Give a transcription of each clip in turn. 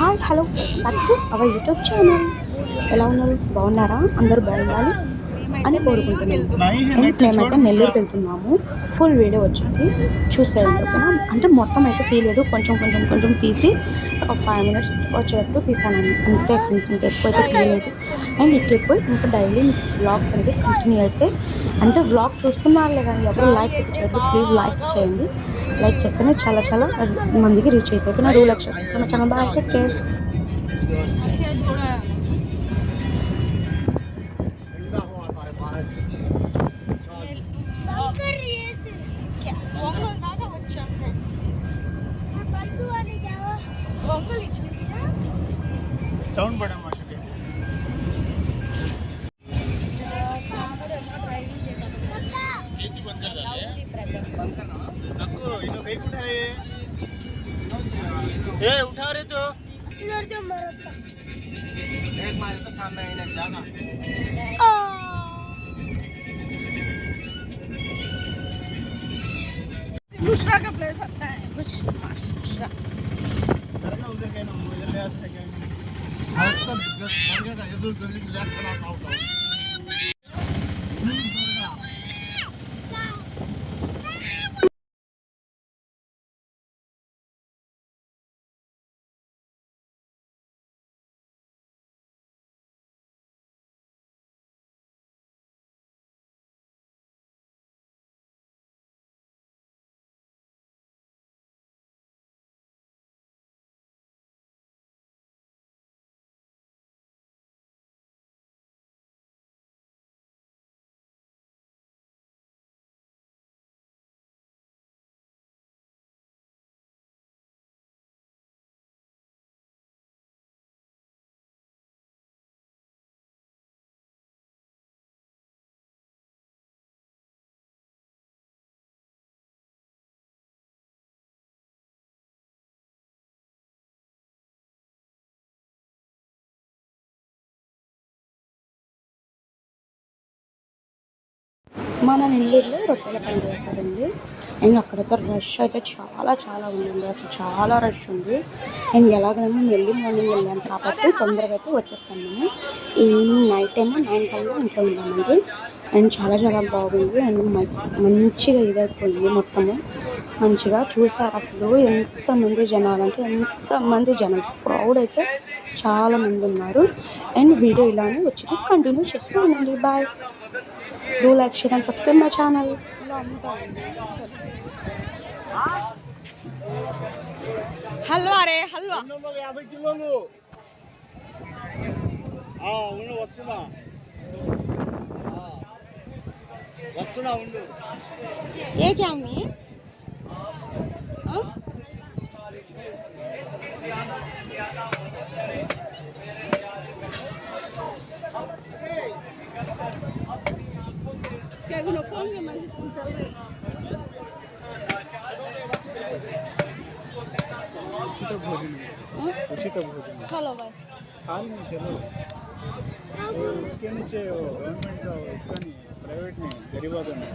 Hi hello back to our YouTube channel. ఎలా ఉన్నారు? బాగున్నారా? అందరూ బాగుండాలి అని కోరుకుంటున్నాను. అండ్ మేమైతే నెల్లూరుకి వెళ్తున్నాము. ఫుల్ వీడియో వచ్చింది ఓకేనా? అంటే మొత్తం అయితే తీయలేదు. కొంచెం కొంచెం కొంచెం తీసి ఒక ఫైవ్ మినిట్స్ వచ్చేటట్టు తీసాను. అంతే ఫ్రెండ్స్ ఇంకా ఎక్కువ అయితే తీయలేదు. అండ్ ఈ ట్రిప్ ఇంకా డైలీ బ్లాగ్స్ అనేది కంటిన్యూ అయితే అంటే బ్లాగ్ చూస్తున్నారు కానీ ఎవరు లైక్ అయితే చేయలేదు ప్లీజ్ లైక్ చేయండి. లైక్ చేస్తేనే చాలా చాలా మందికి రీచ్ అవుతుంది నా రూల్ లక్ష చాలా బాగా టేక్ కేర్ సౌండ్ పడమ్మ ఏసీ బంద్ కదా తక్కువ ఇన్నో కై కూడా ఏ ఉఠా రే తో इधर जो मरो था एक मारे तो सामने ही लग जाना। दूसरा का प्लेस अच्छा है। कुछ సంఘటన ఎదుర్కొని లేఖనాలు అవుతాం మన నెల్లూరులో రొట్టెల పండుగ చేస్తారండి అండ్ అక్కడైతే రష్ అయితే చాలా చాలా ఉందండి. అసలు చాలా రష్ ఉంది. అండ్ ఎలాగైనా మేము మార్నింగ్ వెళ్ళాను కాబట్టి తొందరగా అయితే వచ్చేస్తాను మేము ఈవినింగ్ నైట్ ఏమో నైన్ టైంలో ఇంట్లో ఉన్నామండి. అండ్ చాలా చాలా బాగుంది. అండ్ మస్ మంచిగా ఇదైపోయింది మొత్తము. మంచిగా చూసారు అసలు ఎంతమంది జనాలు అంటే ఎంతమంది జనాలు క్రౌడ్ అయితే చాలా మంది ఉన్నారు. అండ్ వీడియో ఇలానే వచ్చి కంటిన్యూ చేస్తూ ఉండండి. Bye. Do like share and subscribe my channel halwa రే హల్వా. యాభై కిలోలు వస్తున్నా. ఉండు. ఏ క్యా उचित भोजन। उचित भोजन चलो भाई। हाल चलो। तो इसके नीचे गवर्नमेंट का इसका नहीं प्राइवेट नहीं गरीबा का नहीं।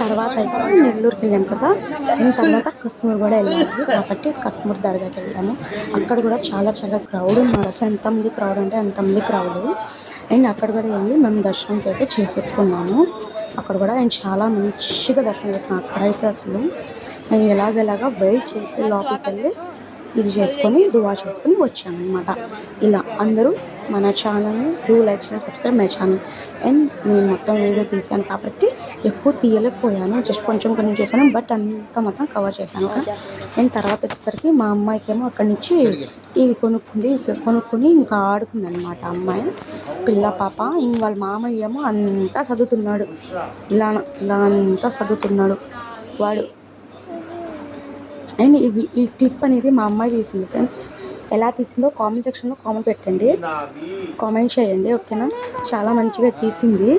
తర్వాత అయితే నెల్లూరుకి వెళ్ళాం కదా. దీని తర్వాత కశ్మీర్ కూడా వెళ్ళాము. కాబట్టి కశ్మీర్ దర్గాకి వెళ్ళాము. అక్కడ కూడా చాలా చాలా క్రౌడ్ ఉన్నారు. అసలు ఎంతమంది క్రౌడ్ అంటే ఎంతమంది క్రౌడ్ అండ్ అక్కడ కూడా వెళ్ళి మేము దర్శనం అయితే చేసేసుకున్నాము. అక్కడ కూడా అండ్ చాలా మంచిగా దర్శనం చేస్తున్నాం అక్కడైతే అసలు ఎలాగెలాగా వెయిట్ చేసి లోపలికి వెళ్ళి ఇది చేసుకొని దువా చేసుకొని వచ్చాను అనమాట ఇలా అందరూ మన ఛానల్ని డూ లైక్ చేయండి సబ్స్క్రైబ్ మై ఛానల్. అండ్ నేను మొత్తం వీడియో తీసాను కాబట్టి ఎక్కువ తీయలేకపోయాను. జస్ట్ కొంచెం కొంచెం చేశాను బట్ అంత మొత్తం కవర్ చేశాను. అండ్ తర్వాత వచ్చేసరికి మా అమ్మాయికి ఏమో అక్కడి నుంచి ఇవి కొనుక్కుంది కొనుక్కుని ఇంకా ఆడుకుంది అనమాట అమ్మాయి. పిల్ల పాప ఇంక వాళ్ళ మామయ్య ఏమో అంతా చదువుతున్నాడు. ఇలా ఇలా అంతా చదువుతున్నాడు. వాడు అండ్ ఇవి ఈ క్లిప్ అనేది మా అమ్మాయి తీసింది ఫ్రెండ్స్. ఎలా తీసిందో కామెంట్ సెక్షన్లో కామెంట్ పెట్టండి. కామెంట్ చేయండి ఓకేనా? చాలా మంచిగా తీసింది.